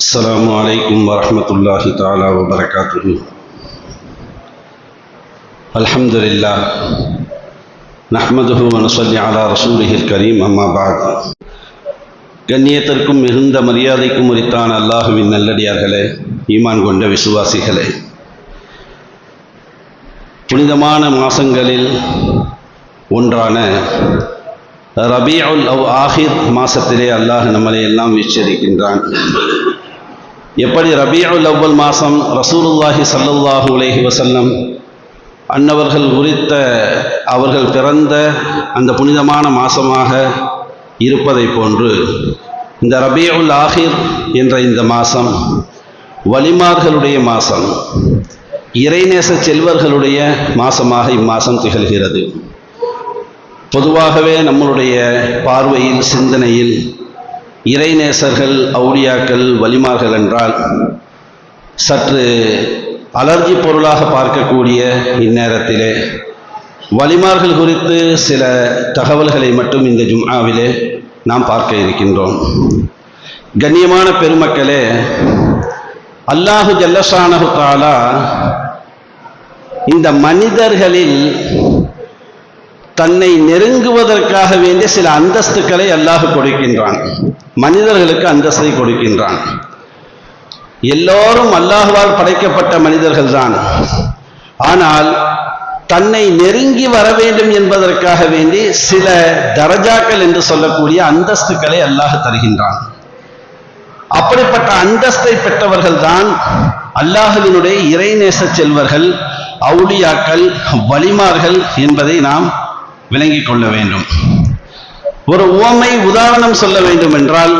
السلام عليكم ورحمة الله تعالى وبركاته الحمد لله نحمده ونصلي على رسوله الكريم أما بعد கண்ணியத்திற்கும் மிகுந்த மரியாதைக்கும் உரித்தான அல்லாஹுவின் நல்லடியார்களே ஈமான் கொண்ட விசுவாசிகளே புனிதமான மாசங்களில் ஒன்றான ரபியுல் அவ் ஆஹிர் மாசத்திலே அல்லாஹ் நம்மளை எல்லாம் வீச்சரிக்கின்றான் எப்படி ரபியுல் அவ்வல் மாதம் ரசூலுல்லாஹி சல்லுல்லாஹு அலைஹி வசல்லம் அன்னவர்கள் உரித்த அவர்கள் பிறந்த அந்த புனிதமான மாசமாக இருப்பதை போன்று இந்த ரபியுல் ஆஹிர் என்ற இந்த மாதம் வலிமார்களுடைய மாதம் இறைநேச செல்வர்களுடைய மாசமாக இம்மாசம் திகழ்கிறது. பொதுவாகவே நம்மளுடைய பார்வையில் சிந்தனையில் இறைநேசர்கள் அவுளியாக்கள் வலிமார்கள் என்றால் சற்று அலர்ஜி பொருளாக பார்க்கக்கூடிய இந்நேரத்திலே வலிமார்கள் குறித்து சில தகவல்களை மட்டும் இந்த ஜும்ஆவிலே நாம் பார்க்க இருக்கின்றோம். கண்ணியமான பெருமக்களே அல்லாஹு ஜல்லசானகு தாலா இந்த மனிதர்களில் தன்னை நெருங்குவதற்காக வேண்டிய சில அந்தஸ்துக்களை அல்லாஹ் கொடுக்கின்றான். மனிதர்களுக்கு அந்தஸ்தை கொடுக்கின்றான். எல்லோரும் அல்லாஹுவால் படைக்கப்பட்ட மனிதர்கள் தான். ஆனால் தன்னை நெருங்கி வர வேண்டும் என்பதற்காக வேண்டி சில தரஜாக்கள் என்று சொல்லக்கூடிய அந்தஸ்துக்களை அல்லாஹ் தருகின்றான். அப்படிப்பட்ட அந்தஸ்தை பெற்றவர்கள் தான் அல்லாஹுவினுடைய இறைநேச செல்வர்கள் அவுளியாக்கள் வலிமார்கள் என்பதை நாம் விளங்கிக் கொள்ள வேண்டும். ஒரு உவமை உதாரணம் சொல்ல வேண்டும் என்றால்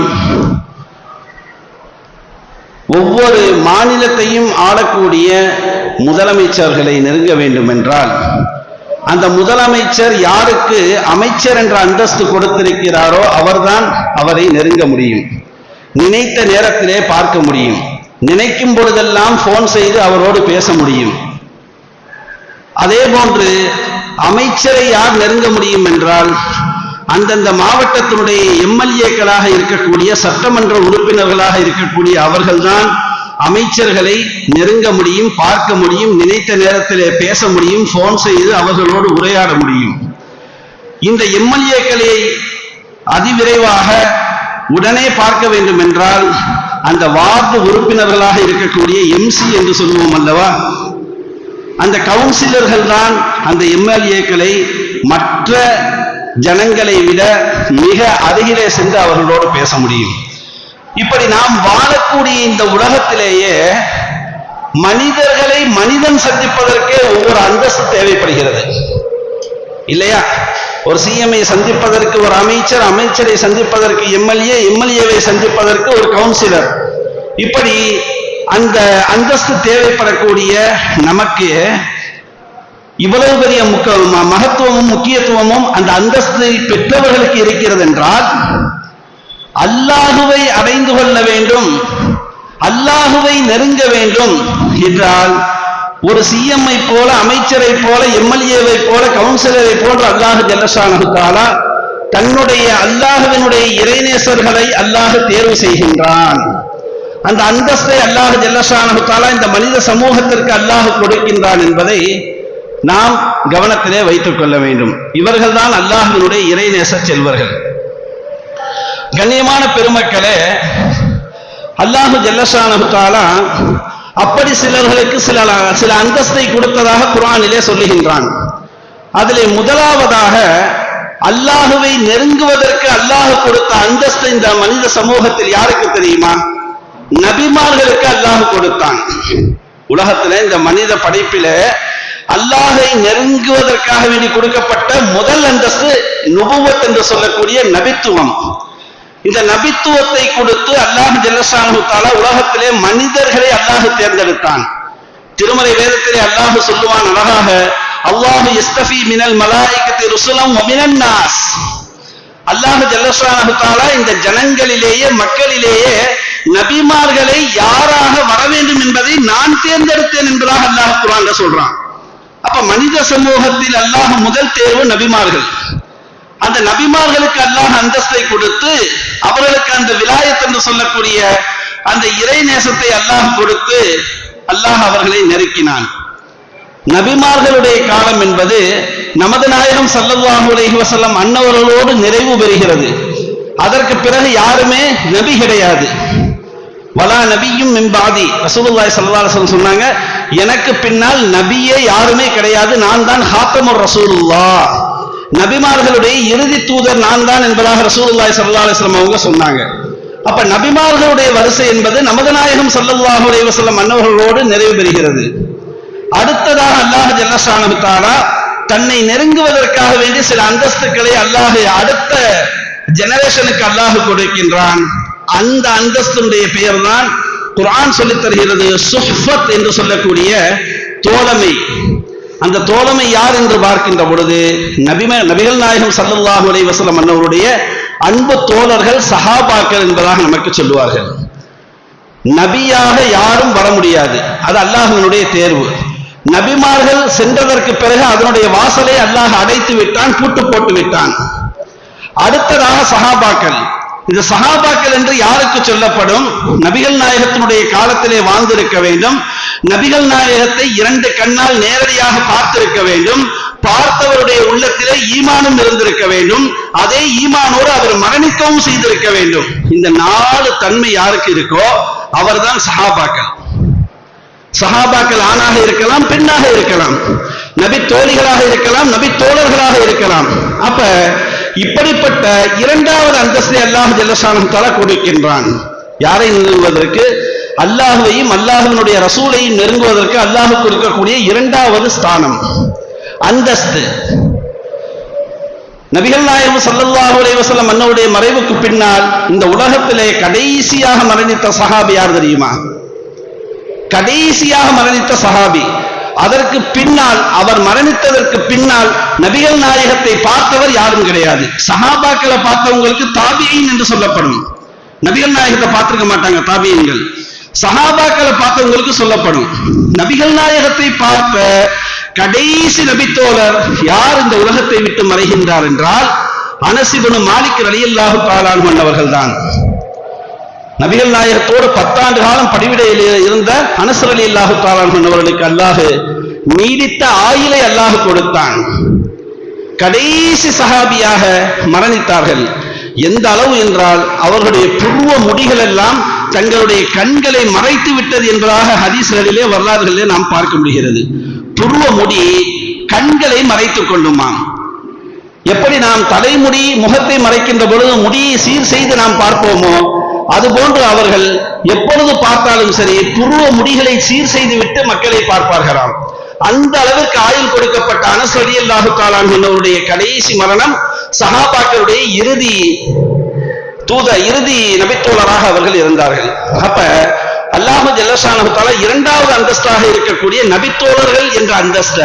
ஒவ்வொரு மாநிலத்தையும் ஆளக்கூடிய முதலமைச்சர்களை நெருங்க வேண்டும் என்றால் அந்த முதலமைச்சர் யாருக்கு அமைச்சர் என்ற அந்தஸ்து கொடுத்திருக்கிறாரோ அவர்தான் அவரை நெருங்க முடியும். நினைத்த நேரத்திலே பார்க்க முடியும். நினைக்கும் பொழுதெல்லாம் போன் செய்து அவரோடு பேச முடியும். அதே போன்று அமைச்சரை யார் நெருங்க முடியும் என்றால் அந்தந்த மாவட்டத்தினுடைய எம்எல்ஏக்களாக இருக்கக்கூடிய சட்டமன்ற உறுப்பினர்களாக இருக்கக்கூடிய அவர்கள்தான் அமைச்சர்களை நெருங்க முடியும் பார்க்க முடியும் நினைத்த நேரத்திலே பேச முடியும் போன் செய்து அவர்களோடு உரையாட முடியும். இந்த எம்எல்ஏக்களை அதிவிரைவாக உடனே பார்க்க வேண்டும் என்றால் அந்த வார்டு உறுப்பினர்களாக இருக்கக்கூடிய எம்சி என்று சொல்லுவோம் அல்லவா? அந்த கவுன்சிலர்கள் தான் அந்த எம்எல்ஏக்களை மற்ற ஜனங்களை விட மிக அருகிலே சென்று அவர்களோடு பேச முடியும். இப்படி நாம் வாழக்கூடிய இந்த உலகத்திலேயே மனிதர்களை மனிதன் சந்திப்பதற்கே ஒவ்வொரு அந்தஸ்து தேவைப்படுகிறது. இல்லையா? ஒரு சிஎம்ஐ சந்திப்பதற்கு ஒரு அமைச்சர் அமைச்சரை சந்திப்பதற்கு எம்எல்ஏ எம்எல்ஏவை சந்திப்பதற்கு ஒரு கவுன்சிலர். இப்படி அந்த அந்தஸ்து தேவைப்படக்கூடிய நமக்கு இவ்வளவு பெரிய முக்க மகத்துவமும் முக்கியத்துவமும் அந்த அந்தஸ்தை பெற்றவர்களுக்கு இருக்கிறது என்றால் அல்லாஹுவை அடைந்து கொள்ள வேண்டும் அல்லாஹுவை நெருங்க வேண்டும் என்றால் ஒரு சிஎம்ஐ போல அமைச்சரை போல எம்எல்ஏவை போல கவுன்சிலரை போன்ற அல்லாஹு ஜல்லஷானு தன்னுடைய அல்லாஹுவினுடைய இறைநேசர்களை அல்லாஹ் தேர்வு செய்கின்றான். அந்த அந்தஸ்தை அல்லாஹ் ஜல்லஷானு இந்த மனித சமூகத்திற்கு அல்லாஹ் கொடுக்கின்றான் என்பதை நாம் கவனத்திலே வைத்துக் கொள்ள வேண்டும். இவர்கள் தான் அல்லாஹினுடைய இறைநேச செல்வர்கள். கண்ணியமான பெருமக்களே அல்லாஹு ஜல்லஷானு அப்படி சிலர்களுக்கு சில சில அந்தஸ்தை கொடுத்ததாக குரானிலே சொல்லுகின்றான். அதிலே முதலாவதாக அல்லாஹுவை நெருங்குவதற்கு அல்லாஹ் கொடுத்த அந்தஸ்து இந்த மனித சமூகத்தில் யாருக்கு தெரியுமா? நபிமார்களுக்கு அல்லாஹ் கொடுத்தான். உலகத்துல இந்த மனித படைப்பில அல்லாஹை நெருங்குவதற்காக வேண்டி கொடுக்கப்பட்ட முதல் அந்தஸ்து நுபுவத் என்று சொல்லக்கூடிய நபித்துவம். இந்த நபித்துவத்தை கொடுத்து அல்லாஹ் ஜல்லஷானு தாலா உலகத்திலே மனிதர்களை அல்லாஹ் தேர்ந்தெடுத்தான். திருமலை வேதத்திலே அல்லாஹ் சொல்லுவான் அழகாக அல்லாஹு இஸ்தபி மினல் மலாய்கத்தை ருசுலம் நாஸ். அல்லாஹ் ஜல்லஷானு தாலா இந்த ஜனங்களிலேயே மக்களிலேயே நபிமார்களை யாராக வர வேண்டும் என்பதை நான் தேர்ந்தெடுத்தேன் என்பதாக அல்லாஹ் குரான் சொல்றான். அப்ப மனித சமூகத்தில் அல்லாஹ் முதல் தேர்வு நபிமார்கள். அந்த நபிமார்களுக்கு அல்லாஹ் அந்தஸ்தை கொடுத்து அவர்களுக்கு அந்த விலாயத் என்று சொல்லக்கூடிய அந்த இறை நேசத்தை அல்லாஹ் கொடுத்து அல்லாஹ் அவர்களை நெருக்கினான். நபிமார்களுடைய காலம் என்பது நமது நாயகம் ஸல்லல்லாஹு அலைஹி வஸல்லம் அன்னவர்களோடு நிறைவு பெறுகிறது. அதற்கு பிறகு யாருமே நபி கிடையாது. வலா நபியும் மிம்பாதி ரசூலுல்லாய் ஸல்லல்லாஹு சொன்னாங்க எனக்கு பின்னால் நபியே யாருமே கிடையாது நான் தான் ஹாத்தமுர் ரசூலுல்லா நபிமார்களுடைய இறுதி தூதர் நான் தான் என்பதாக ரசூலுல்லாய் ஸல்லல்லாஹு அலைஹி அவங்க சொன்னாங்க. அப்ப நபிமார்களுடைய வரிசை என்பது நமது நாயகம் ஸல்லல்லாஹு அலைஹி மன்னவர்களோடு நிறைவு பெறுகிறது. அடுத்ததாக அல்லாஹ் ஜல்லஷானு தாலா தன்னை நெருங்குவதற்காக வேண்டி சில அந்தஸ்துக்களை அல்லாஹ் அடுத்த ஜெனரேஷனுக்கு அல்லாஹ் கொடுக்கின்றான். அந்த அந்தஸ்துடைய பெயர் தான் குரான் சொல்லித் தருகிறது சுஹ்பத் என்று சொல்லக்கூடிய தோழமை. அந்த தோழமை யார் என்று பார்க்கின்ற பொழுது நபிம நபிகள் நாயகம் சல்லல்லாஹு அலைஹி வசலம் அன்னவருடைய அன்பு தோழர்கள் சஹாபாக்கள் என்பதாக நமக்கு சொல்லுவார்கள். நபியாக யாரும் வர முடியாது. அது அல்லாஹ்வினுடைய தேர்வு. நபிமார்கள் சென்றதற்கு பிறகு அதனுடைய வாசலை அல்லாஹ் அடைத்து விட்டான் பூட்டு போட்டு விட்டான். அடுத்ததாக சஹாபாக்கள். இந்த சகாபாக்கள் என்று யாருக்கு சொல்லப்படும்? நபிகள் நாயகத்தினுடைய காலத்திலே வாழ்ந்திருக்க வேண்டும். நபிகள் நாயகத்தை இரண்டு கண்ணால் நேரடியாக பார்த்திருக்க வேண்டும். பார்த்தவருடைய உள்ளத்திலே ஈமானும் இருந்திருக்க வேண்டும். அதே ஈமானோடு அவர் மரணிக்கவும் செய்திருக்க வேண்டும். இந்த நாலு தன்மை யாருக்கு இருக்கோ அவர்தான் சஹாபாக்கள். சஹாபாக்கள் ஆணாக இருக்கலாம் பெண்ணாக இருக்கலாம். நபி தோழிகளாக இருக்கலாம் நபி தோழர்களாக இருக்கலாம். அப்ப இப்படிப்பட்ட இரண்டாவது அந்தஸ்தை அல்லாஹ் ஜல்லசானம் தர கொடுக்கின்றான். யாரை நெருங்குவதற்கு? அல்லாஹுவையும் அல்லாஹுவனுடைய ரசூலையும் நெருங்குவதற்கு அல்லாஹு இருக்கக்கூடிய இரண்டாவது ஸ்தானம். அந்தஸ்து. நபிகள் நாயகம் சல்லல்லாஹு அலைவசல்லம் அன்னவுடைய மறைவுக்கு பின்னால் இந்த உலகத்திலே கடைசியாக மரணித்த சஹாபி யார் தெரியுமா? கடைசியாக மரணித்த சஹாபி. அதற்கு பின்னால் அவர் மரணித்ததற்கு பின்னால் நபிகள் நாயகத்தை பார்த்தவர் யாரும் கிடையாது. சஹாபாக்களை பார்த்தவங்களுக்கு தாபியின் என்று சொல்லப்படும். நபிகள் நாயகத்தை பார்த்திருக்க மாட்டாங்க தாபியன்கள். சஹாபாக்களை பார்த்தவங்களுக்கு சொல்லப்படும். நபிகள் நாயகத்தை பார்த்த கடைசி நபித்தோழர் யார் இந்த உலகத்தை விட்டு மறைகின்றார் என்றால் அனசிபனு மாலிக் ரலியல்லாஹு தாலான் மன்னவர்கள் தான் நபிகள் நாயகத்தோடு பத்தாண்டு காலம் படிவிடையில் இருந்த அனசர் அலி அல்லாஹு தாலான் அல்லாஹு நீடித்த ஆயிலை அல்லாஹ் கொடுத்தான். கடைசி சஹாபியாக மரணித்தார்கள். எந்த அளவு என்றால் அவர்களுடைய புருவ முடிகள் எல்லாம் தங்களுடைய கண்களை மறைத்து விட்டது என்பதாக ஹதீஸ்களிலே வரலாறுகளிலே நாம் பார்க்க முடிகிறது. புருவ முடி கண்களை மறைத்துக் கொள்ளுமாம். எப்படி நாம் தலைமுடி முகத்தை மறைக்கின்ற பொழுது முடியை சீர் செய்து நாம் பார்ப்போமோ? அதுபோன்று அவர்கள் எப்பொழுது பார்த்தாலும் சரி புருவ முடிகளை சீர் செய்து விட்டு மக்களை பார்ப்பார்களாம். அந்த அளவிற்கு ஆயுள் கொடுக்கப்பட்ட அனசரி அல்லாஹு காலான் என்னவருடைய கடைசி மரணம் சகாபாக்களுடைய இறுதி தூத இறுதி நபித்தோழராக அவர்கள் இருந்தார்கள். அப்ப அல்லாஹு ஜல்லஷானு இரண்டாவது அந்தஸ்தாக இருக்கக்கூடிய நபித்தோழர்கள் என்ற அந்தஸ்த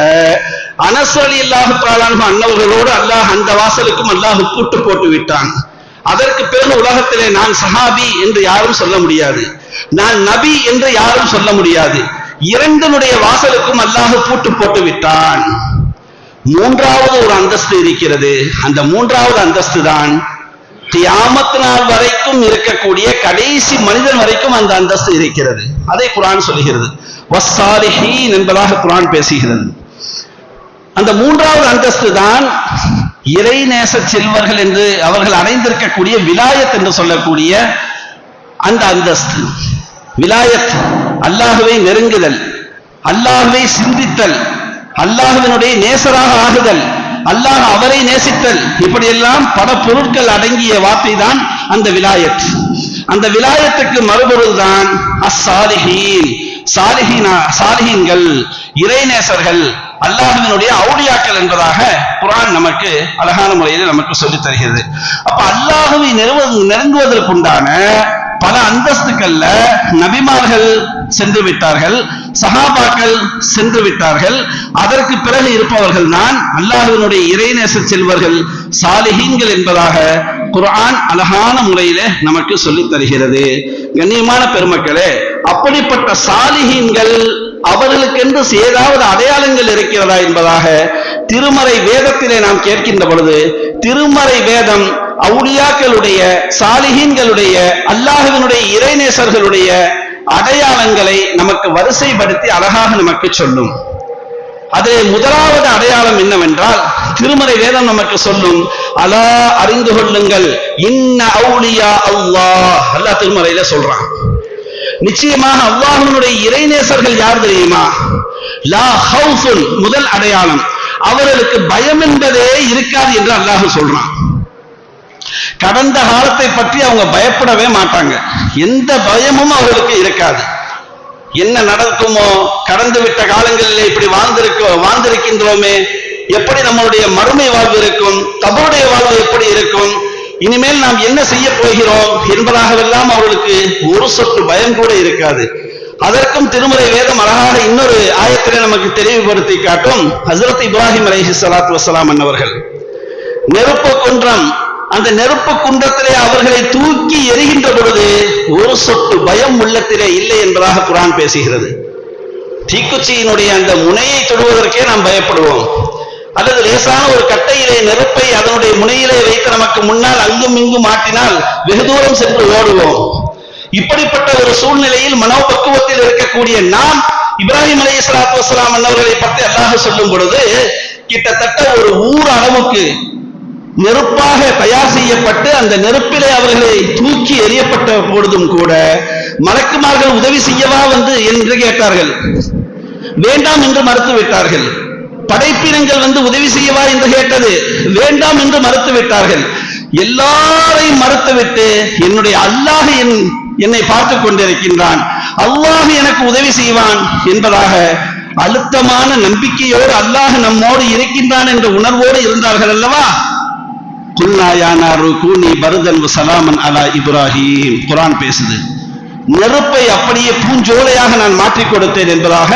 அனஸ் அலி அல்லாஹு தாலான் அன்னவர்களோடு அல்லாஹ் அந்த வாசலுக்கும் அல்லாஹ் பூட்டு போட்டு விட்டான். அதற்கு பிறகு உலகத்திலே நான் சஹாபி என்று யாரும் சொல்ல முடியாது. நான் நபி என்று யாரும் சொல்ல முடியாது. இரண்டனுடைய வாசலுக்கும் அல்லாஹ் பூட்டு போட்டு விட்டான். மூன்றாவது ஒரு அந்தஸ்து இருக்கிறது. அந்த மூன்றாவது அந்தஸ்து தான் தியாமத்து நாள் வரைக்கும் இருக்கக்கூடிய கடைசி மனிதன் வரைக்கும் அந்த அந்தஸ்து இருக்கிறது. அதை குரான் சொல்லுகிறது. வஸ்ஸாலிஹீன் என்பதாக குரான் பேசுகிறது. அந்த மூன்றாவது அந்தஸ்து தான் இறைநேச செல்வர்கள் என்று அவர்கள் அடைந்திருக்கக்கூடிய விலாயத் என்று சொல்லக்கூடிய அந்த அந்தஸ்து. விலாயத் அல்லாஹுவை நெருங்குதல் அல்லாஹுவை சிந்தித்தல் அல்லாஹுவினுடைய நேசராக ஆகுதல் அல்லாஹ் அவரை நேசித்தல் இப்படியெல்லாம் பல பொருட்கள் அடங்கிய வார்த்தை தான் அந்த விலாயத். அந்த விலாயத்துக்கு மறுபொருள் தான் அசாலிஹீன் சாலிஹீனா சாலிஹீன்கள் இறைநேசர்கள் அல்லாஹுவினுடைய அவுளியாக்கள் என்பதாக குரான் நமக்கு அழகான முறையில் நமக்கு சொல்லித் தருகிறது. அப்ப அல்லாஹுவை நெருங்க நெருங்குவதற்குண்டான பல அந்தஸ்துக்கள்ல நபிமார்கள் சென்று விட்டார்கள் சகாபாக்கள் சென்று விட்டார்கள். அதற்கு பிறகு இருப்பவர்கள் நான் அல்லாஹுவினுடைய இறைநேச செல்வர்கள் சாலிஹீன்கள் என்பதாக குரான் அழகான முறையில நமக்கு சொல்லித் தருகிறது. கண்ணியமான பெருமக்களே அப்படிப்பட்ட சாலிஹீன்கள் அவர்களுக்கென்று ஏதாவது அடையாளங்கள் இருக்கிறதா என்பதாக திருமறை வேதத்திலே நாம் கேட்கின்ற பொழுது திருமறை வேதம் அவுளியாக்களுடைய சாலிஹீன்களுடைய அல்லாஹுவினுடைய இறைநேசர்களுடைய அடையாளங்களை நமக்கு வரிசைப்படுத்தி அழகாக நமக்கு சொல்லும். அதில் முதலாவது அடையாளம் என்னவென்றால் திருமறை வேதம் நமக்கு சொல்லும் அலா அறிந்து கொள்ளுங்கள் இன்ன அவுளியா அல்லாஹ் அல்லாஹ் திருமறையில சொல்றான். நிச்சயமாக அவ்வாஹனுடைய இறைநேசர்கள் யார் தெரியுமா? லா ஹவுஃபுன் முதல் அடையாளம். அவர்களுக்கு பயம் என்பதே இருக்காது என்று அல்லாஹ் சொல்றான். கடந்த காலத்தை பற்றி அவங்க பயப்படவே மாட்டாங்க. எந்த பயமும் அவர்களுக்கு இருக்காது. என்ன நடக்குமோ கடந்து விட்ட காலங்களில் இப்படி வாழ்ந்திருக்கோ வாழ்ந்திருக்கின்றோமே எப்படி நம்மளுடைய மறுமை வாழ்வு இருக்கும் தபருடைய வாழ்வு எப்படி இருக்கும் இனிமேல் நாம் என்ன செய்ய போகிறோம் என்பதாகவெல்லாம் அவர்களுக்கு ஒரு சொட்டு பயம் கூட இருக்காது. அதற்கும் திருமுறை வேதம் அழகாக இன்னொரு ஆயத்திலே நமக்கு தெளிவுபடுத்தி காட்டும். ஹசரத் இப்ராஹிம் அலஹி சலாத்து வசலாம் அன்னவர்கள். நெருப்பு குன்றம் அந்த நெருப்பு குன்றத்திலே அவர்களை தூக்கி எரிகின்ற பொழுது ஒரு சொட்டு பயம் உள்ளத்திலே இல்லை என்பதாக குரான் பேசுகிறது. தீக்குச்சியினுடைய அந்த முனையை தொடுவதற்கே நாம் பயப்படுவோம். அல்லது லேசான ஒரு கட்டையிலே நெருப்பை அதனுடைய முனையிலே வைத்து நமக்கு முன்னால் அங்கும் இங்கும் மாட்டினால் வெகு தூரம் சென்று ஓடுவோம். இப்படிப்பட்ட ஒரு சூழ்நிலையில் மனோபக்குவத்தில் இருக்கக்கூடிய நாம் இப்ராஹிம் அலி சலாத்து வசலாம் அன்னவர்களை பற்றி அல்லாஹ் சொல்லும் பொழுது கிட்டத்தட்ட ஒரு ஊர் அளவுக்கு நெருப்பாக தயார் செய்யப்பட்டு அந்த நெருப்பிலே அவர்களை தூக்கி எறியப்பட்ட பொழுதும் கூட மலக்குமார்கள் உதவி செய்யவா வந்து என்று கேட்டார்கள். வேண்டாம் என்று மறுத்து விட்டார்கள் படைப்பினங்கள் வந்து உதவி செய்யவா என்று கேட்டது. வேண்டாம் என்று மறுத்து விட்டார்கள் எல்லாரையும் மறுத்துவிட்டு என்னுடைய அல்லாஹ் என் என்னை பார்த்து கொண்டிருக்கின்றான். அல்லாஹ் எனக்கு உதவி செய்வான் என்பதாக அழுத்தமான நம்பிக்கையோடு அல்லாஹ் நம்மோடு இருக்கின்றான் என்ற உணர்வோடு இருந்தார்கள் அல்லவா? கூனி சலாமன் அலா இப்ராஹிம். குரான் பேசுது. நெருப்பை அப்படியே பூஞ்சோலையாக நான் மாற்றிக் கொடுத்தேன் என்பதாக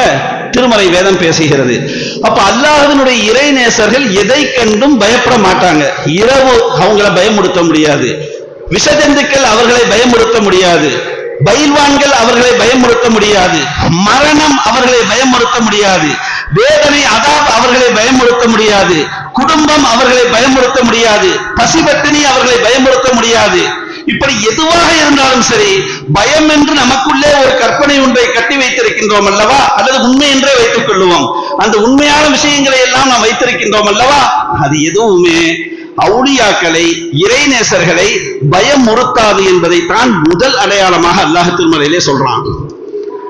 திருமறை வேதம் பேசுகிறது. அப்ப அல்லாஹ்வினுடைய இறை நேசர்கள் எதை கண்டும் பயப்பட மாட்டாங்க. இரவு அவங்கள பயமுடுத்த முடியாது. விஷஜந்துக்கள் அவர்களை பயமுடுத்த முடியாது. பயில்வான்கள் அவர்களை பயமுறுத்த முடியாது. மரணம் அவர்களை பயமுறுத்த முடியாது. வேதனை அதாப் அவர்களை பயமுறுத்த முடியாது. குடும்பம் அவர்களை பயமுறுத்த முடியாது. பசிபட்டினி அவர்களை பயமுறுத்த முடியாது. இப்படி எதுவாக இருந்தாலும் சரி பயம் என்று நமக்குள்ளே ஒரு கற்பனை ஒன்றை கட்டி வைத்திருக்கின்றோம் அல்லவா? அல்லது உண்மை என்றே வைத்துக் கொள்ளுவோம். அந்த உண்மையான விஷயங்களை எல்லாம் நாம் வைத்திருக்கின்றோம் அல்லவா? அது எதுவுமே அவுளியாக்களை இறைநேசர்களை பயம் என்பதை தான் முதல் அடையாளமாக அல்லாஹ் திருமறையிலே சொல்றான்.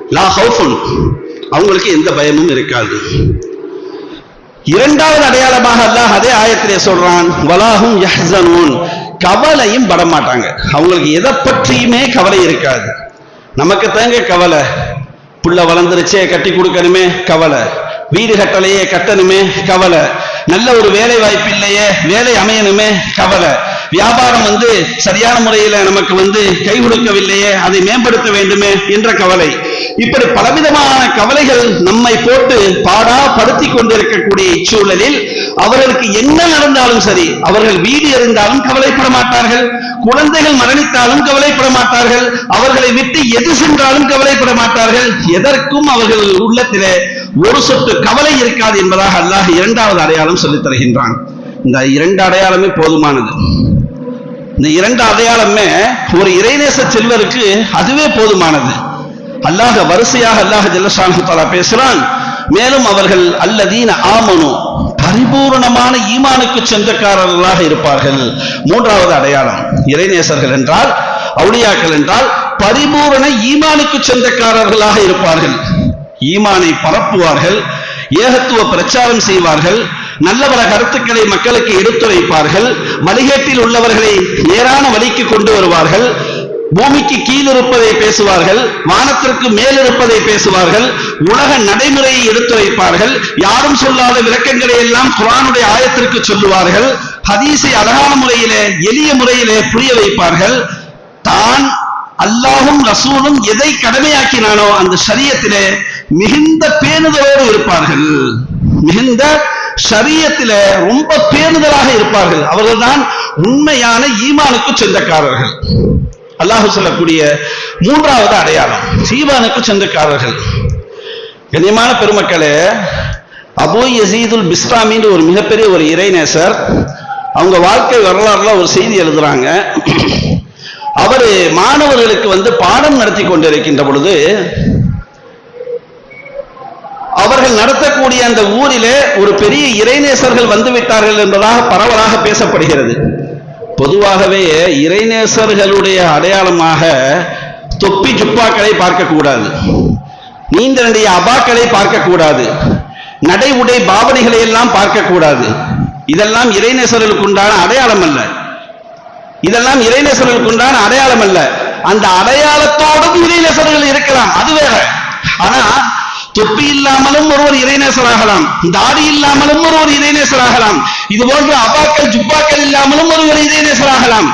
லா ஹவுஃபுன். அவங்களுக்கு எந்த பயமும் இருக்காது. இரண்டாவது அடையாளமாக அல்லாஹ் அதே ஆயத்திலே சொல்றான் வலாகும் யஹ்சனூன் கவலையும் படமாட்டாங்க. அவங்களுக்கு எதை பற்றியுமே கவலை இருக்காது. நமக்கு தாங்க கவலை. புள்ள வளர்ந்துருச்சே கட்டி கொடுக்கணுமே கவலை. வீடு கட்டலையே கட்டணுமே கவலை. நல்ல ஒரு வேலை வாய்ப்பு இல்லையே வேலை அமையணுமே கவலை. வியாபாரம் வந்து சரியான முறையில நமக்கு வந்து கை கொடுக்கவில்லையே அதை மேம்படுத்த வேண்டுமே என்ற கவலை. இப்படி பலவிதமான கவலைகள் நம்மை போட்டு பாடா படுத்தி கொண்டிருக்கக்கூடிய இச்சூழலில் அவர்களுக்கு என்ன நடந்தாலும் சரி அவர்கள் வீடு எறிந்தாலும் கவலைப்பட மாட்டார்கள் குழந்தைகள் மரணித்தாலும் கவலைப்பட மாட்டார்கள் அவர்களை விட்டு எது சென்றாலும் கவலைப்பட மாட்டார்கள் எதற்கும் அவர்கள் உள்ளத்திலே ஒரு சொட்டு கவலை இருக்காது என்பதாக அல்லாஹ் இரண்டாவது அடையாளம் சொல்லித் தருகின்றான். இந்த இரண்டு அடையாளமே போதுமானது. இந்த இரண்டு அடையாளமே ஒரு இறைநேச செல்வருக்கு அதுவே போதுமானது. அல்லாஹ் வரிசையாக அல்லாஹ் ஜல்லஷான் தஆலா பேசுறான் மேலும் அவர்கள் அல்லதீன ஆமனு பரிபூரணமான ஈமானுக்கு சொந்தக்காரர்களாக இருப்பார்கள். மூன்றாவது அடையாளம் இறைநேசர்கள் என்றால் அவுளியாக்கள் என்றால் பரிபூரண ஈமானுக்கு சொந்தக்காரர்களாக இருப்பார்கள். ஈமானை பரப்புவார்கள் ஏகத்துவ பிரச்சாரம் செய்வார்கள் நல்ல பல கருத்துக்களை மக்களுக்கு எடுத்துரைப்பார்கள் வழிகேட்டில் உள்ளவர்களை நேரான வழிக்கு கொண்டு வருவார்கள் பூமிக்கு கீழ் இருப்பதை பேசுவார்கள் வானத்திற்கு மேல் இருப்பதை பேசுவார்கள் உலக நடைமுறையை எடுத்துரைப்பார்கள் யாரும் சொல்லாத விளக்கங்களை எல்லாம் குரானுடைய ஆயத்திற்கு சொல்லுவார்கள் ஹதீஸை அழகான முறையிலே எளிய முறையிலே புரிய வைப்பார்கள். தான் அல்லாஹும் ரசூலும் எதை கடமையாக்கினானோ அந்த சரியத்திலே மிகுந்த பேணுதலோடு இருப்பார்கள். மிகுந்த சரியத்தில ரொம்ப பேணுதலாக இருப்பார்கள். அவர்கள்தான் உண்மையான ஈமானுக்கு சொந்தக்காரர்கள். அல்லாஹ் சொல்லக்கூடிய மூன்றாவது அடையாளம் ஈமானுக்கு சொந்தக்காரர்கள். கண்ணியமான பெருமக்களே அபு யசீதுல் பிஸ்லாமின்னு ஒரு மிகப்பெரிய ஒரு இறைநேசர் அவங்க வாழ்க்கை வரலாறுல ஒரு செய்தி எழுதுறாங்க. அவரு மாணவர்களுக்கு வந்து பாடம் நடத்தி கொண்டிருக்கின்ற பொழுது அவர்கள் நடத்தக்கூடிய அந்த ஊரிலே ஒரு பெரிய இறைநேசர்கள் வந்துவிட்டார்கள் என்பதாக பரவலாக பேசப்படுகிறது. பொதுவாகவே இறைநேசர்களுடைய அடையாளமாக தொப்பி ஜுப்பாக்களை பார்க்கக்கூடாது நீந்தனுடைய அபாக்களை பார்க்கக்கூடாது நடை உடை பாவனைகளை எல்லாம் பார்க்கக்கூடாது. இதெல்லாம் இறைநேசர்களுக்கு உண்டான அடையாளம் அல்ல. இதெல்லாம் இறைநேசர்களுக்கு உண்டான அடையாளம் அல்ல. அந்த அடையாளத்தோடும் இறைநேசர்கள் இருக்கலாம் அது வேற. ஆனா தொப்பி இல்லாமலும் ஒருவர் இறைநேசராகலாம் தாடி இல்லாமலும் ஒருவர் இறைநேசராகலாம் இது போன்ற அபாக்கள் ஜுப்பாக்கள் இல்லாமலும் ஒருவர் இறைநேசராகலாம்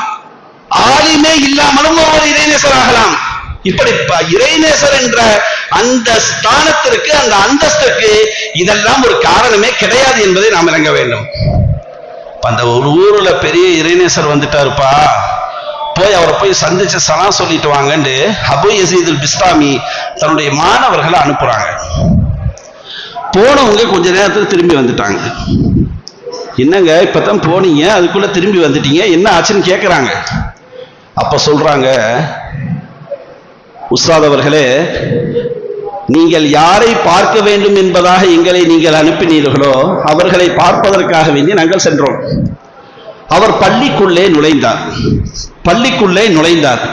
ஆளுமே இல்லாமலும் ஒருவர் இறைநேசராகலாம் இப்படி இறைநேசர் என்ற அந்த ஸ்தானத்திற்கு அந்த அந்தஸ்துக்கு இதெல்லாம் ஒரு காரணமே கிடையாது என்பதை நாம் இறங்க வேண்டும். அந்த ஒரு ஊர்ல பெரிய இறைநேசர் வந்துட்டாருப்பா. போய் அவரை போய் சந்திச்சு சலாம் சொல்லிட்டு வாங்கன்னு அபு யசீதுல் பிஸ்தாமி தன்னுடைய மாணவர்களை அனுப்புறாங்க. போனவங்க கொஞ்ச நேரத்துக்கு திரும்பி வந்துட்டாங்க. என்னங்க இப்பதான் போனீங்க அதுக்குள்ள திரும்பி வந்துட்டீங்க என்ன ஆச்சுன்னு கேட்குறாங்க அப்ப சொல்றாங்க உஸ்தாத் அவர்களே நீங்கள் யாரை பார்க்க வேண்டும் என்பதாக எங்களை நீங்கள் அனுப்பினீர்களோ அவர்களை பார்ப்பதற்காக வேண்டி நாங்கள் சென்றோம். அவர் பள்ளிக்குள்ளே நுழைந்தார். பள்ளிக்குள்ளே நுழைந்தார்.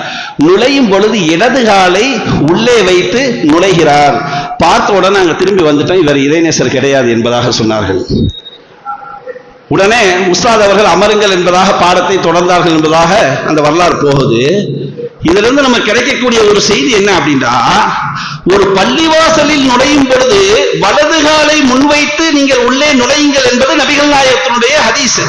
நுழையும் பொழுது இடது காலை உள்ளே வைத்து நுழைகிறார். பார்த்த உடனே நாங்கள் திரும்பி வந்துட்டோம். இவர் இறைநேசர் கிடையாது என்பதாக சொன்னார்கள். உடனே உஸ்தாத் அவர்கள் அமருங்கள் என்பதாக பாடத்தை தொடர்ந்தார்கள் என்பதாக அந்த வரலாறு போகுது. இதிலிருந்து நம்ம கிடைக்கக்கூடிய ஒரு செய்தி என்ன அப்படின்னா ஒரு பள்ளிவாசலில் நுழையும் பொழுது வலது காலை முன்வைத்து நீங்கள் உள்ளே நுழையுங்கள் என்பது நபிகள் நாயகத்தினுடைய ஹதீஸ்.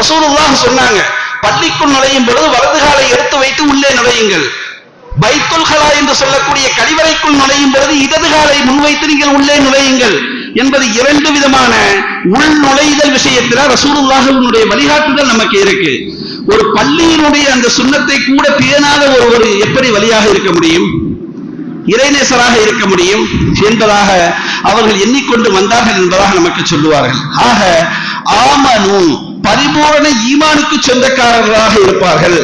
ரசூலுல்லாஹ் சொன்னாங்க பள்ளிக்குள் நுழையும் பொழுது வலது காலை எடுத்து வைத்து உள்ளே நுழையுங்கள். பைத்துல்கலா என்று சொல்லக்கூடிய கழிவறைக்குள் நுழையும் பொழுது இடது காலை முன்வைத்து நீங்கள் உள்ளே நுழையுங்கள் என்பது இரண்டு விதமான உள் நுழைதல் விஷயத்தில் ரசூலுல்லாஹனுடைய வழிகாட்டுதல் நமக்கு இருக்கு. ஒரு பள்ளியினுடைய அந்த சுண்ணத்தை கூட பேணாத ஒருவர் எப்படி வழியாக இருக்க முடியும்? இறைநேசராக இருக்க முடியும் என்பதாக அவர்கள் எண்ணிக்கொண்டு வந்தார்கள் என்பதாக நமக்கு சொல்லுவார்கள். ஆக ஆமனு. பரிபூரண ஈமானுக்கு சொந்தக்காரர்களாக இருப்பார்கள்.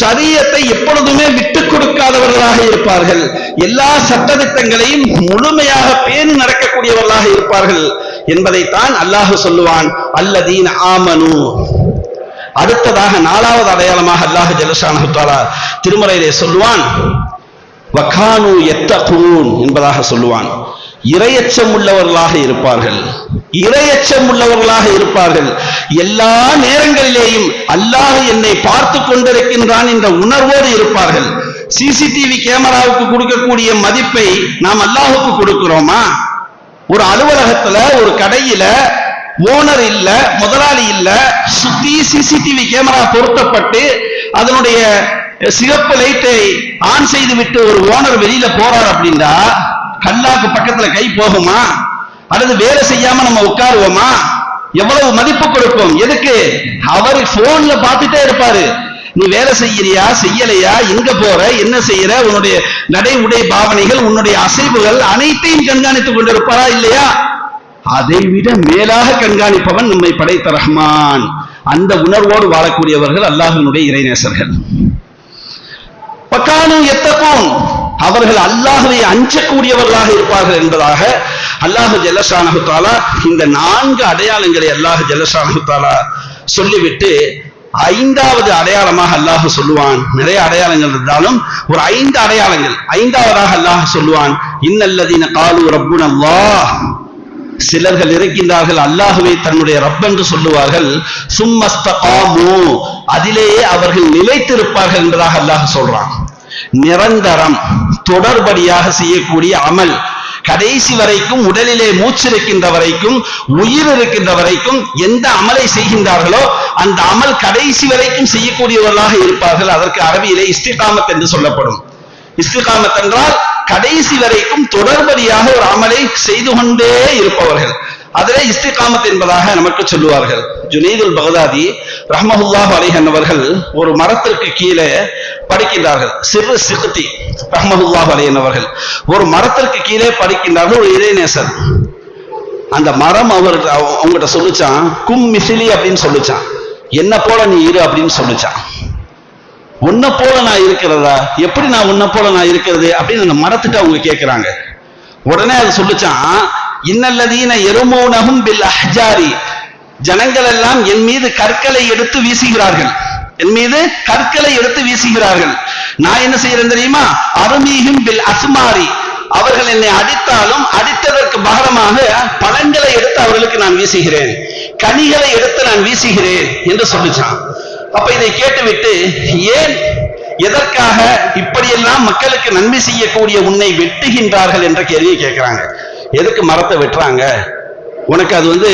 சரியத்தை எப்பொழுதுமே விட்டுக் கொடுக்காதவர்களாக இருப்பார்கள். எல்லா சட்டத்திட்டங்களையும் முழுமையாக பேணி நடக்கக்கூடியவர்களாக இருப்பார்கள் என்பதைத்தான் அல்லாஹ் சொல்லுவான் அல்லதீன் ஆமனு. அடுத்ததாக நாலாவது அடையாளமாக அல்லாஹு ஜலஷானு தாலா திருமறையிலே சொல்லுவான் வகானு எத்தகூன் என்பதாக சொல்லுவான். இரையச்சம் உள்ளவர்களாக இருப்பார்கள். இரையச்சம் உள்ளவர்களாக இருப்பார்கள். எல்லா நேரங்களிலேயும் அல்லாஹ் என்னை பார்த்து கொண்டிருக்கின்றான் என்ற உணர்வோடு இருப்பார்கள். சிசிடிவி கேமராவுக்கு கொடுக்கக்கூடிய மதிப்பை நாம் அல்லாஹுக்கு கொடுக்கிறோமா? ஒரு அலுவலகத்துல ஒரு கடையில ஓனர் இல்ல முதலாளி இல்ல சுத்தி சிசிடிவி கேமரா பொருத்தப்பட்டு அதனுடைய சிகப்பு லைட்டை ஆன் செய்து விட்டு ஒரு ஓனர் வெளியில போறார் அப்படின்னா கல்லாக்கு பக்கத்துல கை போகுமா? அல்லது வேலை செய்யாம நம்ம உட்காருவோமா? எவ்வளவு மதிப்பு கொடுப்போம் எதுக்கு? அவர் போன்ல பார்த்துட்டே இருப்பாரு. நீ வேலை செய்யறியா? செய்யலையா? எங்க போற? என்ன செய்யற? உன்னுடைய நடை உடை பாவனைகள் உன்னுடைய அசைவுகள் அனைத்தையும் கண்காணித்துக் கொண்டிருப்பாரா இல்லையா? அதை விட மேலாக கண்காணிப்பவன் நம்மை படைத்த ரஹ்மான். அந்த உணர்வோடு வாழக்கூடியவர்கள் அல்லாஹினுடைய இறைநேசர்கள். பக்கானும் எத்தக்கும் அவர்கள் அல்லாஹுவை அஞ்சக்கூடியவர்களாக இருப்பார்கள் என்பதாக அல்லாஹு ஜல்லஷானஹு தாலா இந்த நான்கு அடையாளங்களை அல்லாஹ் ஜல்லஷானஹு தாலா சொல்லிவிட்டு ஐந்தாவது அடையாளமாக அல்லாஹ் சொல்லுவான். நிறைய அடையாளங்கள் இருந்தாலும் ஒரு ஐந்து அடையாளங்கள். ஐந்தாவதாக அல்லாஹ் சொல்லுவான் இன்னல்லதீன காலு ரப்புன் அல்லாஹ். சிலர்கள் இருக்கின்றார்கள் அல்லாஹுவை தன்னுடைய ரப் என்று சொல்லுவார்கள். சும்மஸ்தகாமு. அதிலேயே அவர்கள் நிலைத்திருப்பார்கள் என்பதாக அல்லாஹ் சொல்றான். நிரந்தரம் தொடர்படியாக செய்யக்கூடிய அமல். கடைசி வரைக்கும் உடலிலே மூச்சு இருக்கின்ற வரைக்கும் உயிர் இருக்கின்ற வரைக்கும் எந்த அமலை செய்கின்றார்களோ அந்த அமல் கடைசி வரைக்கும் செய்யக்கூடியவர்களாக இருப்பார்கள். அதற்கு அரபியிலே இஸ்திகாமத் என்று சொல்லப்படும். இஸ்திகாமத் என்றால் கடைசி வரைக்கும் தொடர்படியாக ஒரு அமலை செய்து கொண்டே இருப்பவர்கள். அதிலே இஸ்திகாமத் என்பதாக நமக்கு சொல்லுவார்கள். ஜுனீதுல் பகதாதி ரஹ்மஹுல்லாஹ் அலிஹன் அவர்கள் ஒரு மரத்திற்கு கீழே படிக்கின்றார்கள். சிறு சிகுத்தி ரஹ்மஹுல்லாஹ் அலிஹன் அவர்கள் ஒரு மரத்திற்கு கீழே படிக்கின்றார்கள் ஒரு இறைநேசர். அந்த மரம் அவர் அவங்ககிட்ட சொல்லிச்சான் கும் மிசிலி அப்படின்னு சொல்லிச்சான் என்ன போல நீ இரு அப்படின்னு சொல்லிச்சான் உன்னை போல நான் இருக்கிறதா? எப்படி நான் உன்னை போல நான் இருக்கிறது? அப்படின்னு அந்த மரத்துட்டு அவங்க கேட்கிறாங்க உடனே அது சொல்லுச்சான் இன்னல்லதீன எருமோனகும் பில் அஹ்ஜாரி. ஜனங்கள் எல்லாம் என் மீது கற்களை எடுத்து வீசுகிறார்கள். என் மீது கற்களை எடுத்து வீசுகிறார்கள். நான் என்ன செய்யறேன் தெரியுமா? அருமீகும் பில் அஸ்மாரி. அவர்கள் என்னை அடித்தாலும் அடித்ததற்கு பகரமாக பழங்களை எடுத்து அவர்களுக்கு நான் வீசுகிறேன். கனிகளை எடுத்து நான் வீசுகிறேன் என்று சொல்லிச்சான். அப்ப இதை கேட்டுவிட்டு ஏன் எதற்காக இப்படியெல்லாம் மக்களுக்கு நன்மை செய்யக்கூடிய உன்னை வெட்டுகின்றார்கள் என்ற கேள்வியை கேட்கிறாங்க. எதுக்கு மரத்தை வெட்டுறாங்க? உனக்கு அது வந்து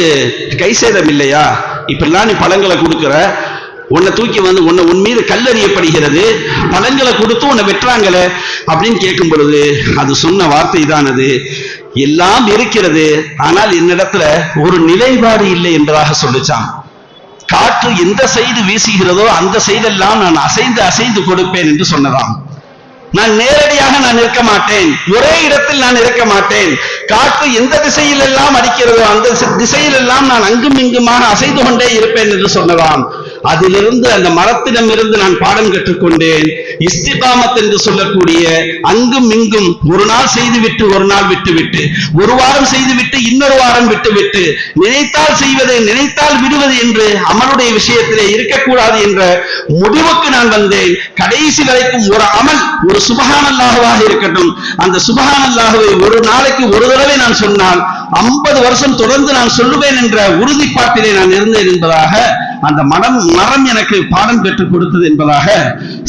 கை சேதம் இல்லையா? இப்படிலாம் நீ பழங்களை கொடுக்குற உன்னை தூக்கி வந்து உன்னை உன் மீது கல்லறியப்படுகிறது பழங்களை கொடுத்து உன்னை வெட்டுறாங்களே அப்படின்னு கேட்கும் பொழுது அது சொன்ன வார்த்தை தான் அது. எல்லாம் இருக்கிறது ஆனால் என்னிடத்துல ஒரு நிலைப்பாடு இல்லை என்றாக சொல்லிச்சான் காற்று எந்த செய்து வீசுகிறதோ அந்த செய்தெல்லாம் நான் அசைந்து அசைந்து கொடுப்பேன் என்று சொன்னதாம். நான் நேரடியாக நான் இருக்க மாட்டேன். ஒரே இடத்தில் நான் இருக்க மாட்டேன். காற்று எந்த திசையில் எல்லாம் அடிக்கிறதோ அந்த திசையிலெல்லாம் திசையில் எல்லாம் நான் அங்கும் இங்குமாக அசைந்து கொண்டே இருப்பேன் என்று சொன்னதாம். அதிலிருந்து அந்த மரத்திடமிருந்து நான் பாடம் கற்றுக்கொண்டேன். இஸ்திகாமத் என்று சொல்லக்கூடிய அங்கும் இங்கும் ஒரு நாள் செய்துவிட்டு ஒரு நாள் விட்டுவிட்டு ஒரு வாரம் செய்துவிட்டு இன்னொரு வாரம் விட்டுவிட்டு நினைத்தால் செய்வது நினைத்தால் விடுவது என்று அமலுடைய விஷயத்திலே இருக்கக்கூடாது என்ற முடிவுக்கு நான் வந்தேன். கடைசி வரைக்கும் ஒரு அமல் ஒரு சுபகானல்லாகவாக இருக்கட்டும். அந்த சுபகானல்லாகவே ஒரு நாளைக்கு ஒரு தடவை நான் சொன்னால் ஐம்பது வருஷம் தொடர்ந்து நான் சொல்லுவேன் என்ற உறுதிப்பாட்டிலே நான் இருந்தேன் என்பதாக அந்த மனம் மரம் எனக்கு பாடம் பெற்றுக் கொடுத்தது என்பதாக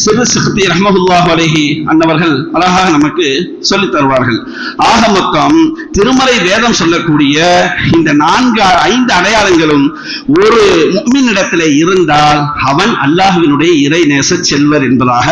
சிறு சக்தி ரஹமகுல்லாஹ் அலைஹி அன்னவர்கள் அழகாக நமக்கு சொல்லித் தருவார்கள். ஆக மொத்தம் திருமலை வேதம் சொல்லக்கூடிய இந்த நான்கு ஐந்து அடையாளங்களும் ஒரு முக்மினிடத்திலே இருந்தால் அவன் அல்லாஹவினுடைய இறை நேச செல்வர் என்பதாக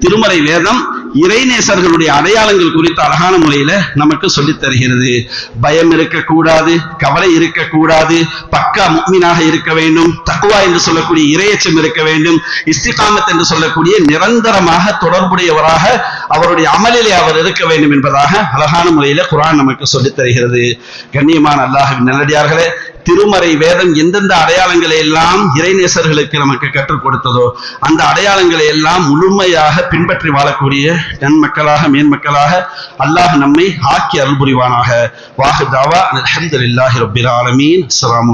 திருமலை வேதம் இறைநேசர்களுடைய அடையாளங்கள் குறித்த அழகான முறையில நமக்கு சொல்லித் தருகிறது. பயம் இருக்கக்கூடாது கவலை இருக்கக்கூடாது பக்கா முக்மீனாக இருக்க வேண்டும் தக்குவா என்று சொல்லக்கூடிய இரையச்சம் இருக்க வேண்டும் இஸ்திகாமத் என்று சொல்லக்கூடிய நிரந்தரமாக தொடர்புடையவராக அவருடைய அமலிலே அவர் இருக்க வேண்டும் என்பதாக அழகான முறையில குரான் நமக்கு சொல்லித் தருகிறது. கண்ணியமான அல்லாஹின் நல்லடியார்களே திருமறை வேதம் எந்தெந்த அடையாளங்களை எல்லாம் இறைநேசர்களுக்கு நமக்கு கற்றுக் கொடுத்ததோ அந்த அடையாளங்களை எல்லாம் முழுமையாக பின்பற்றி வாழக்கூடிய நன்மக்களாக மேன்மக்களாக அல்லாஹ் நம்மை ஆக்கி அருள் புரிவானாக வாஹு தாவா அலமதுல்லாஹி ரப்பில் ஆலமீன். அஸ்ஸலாமு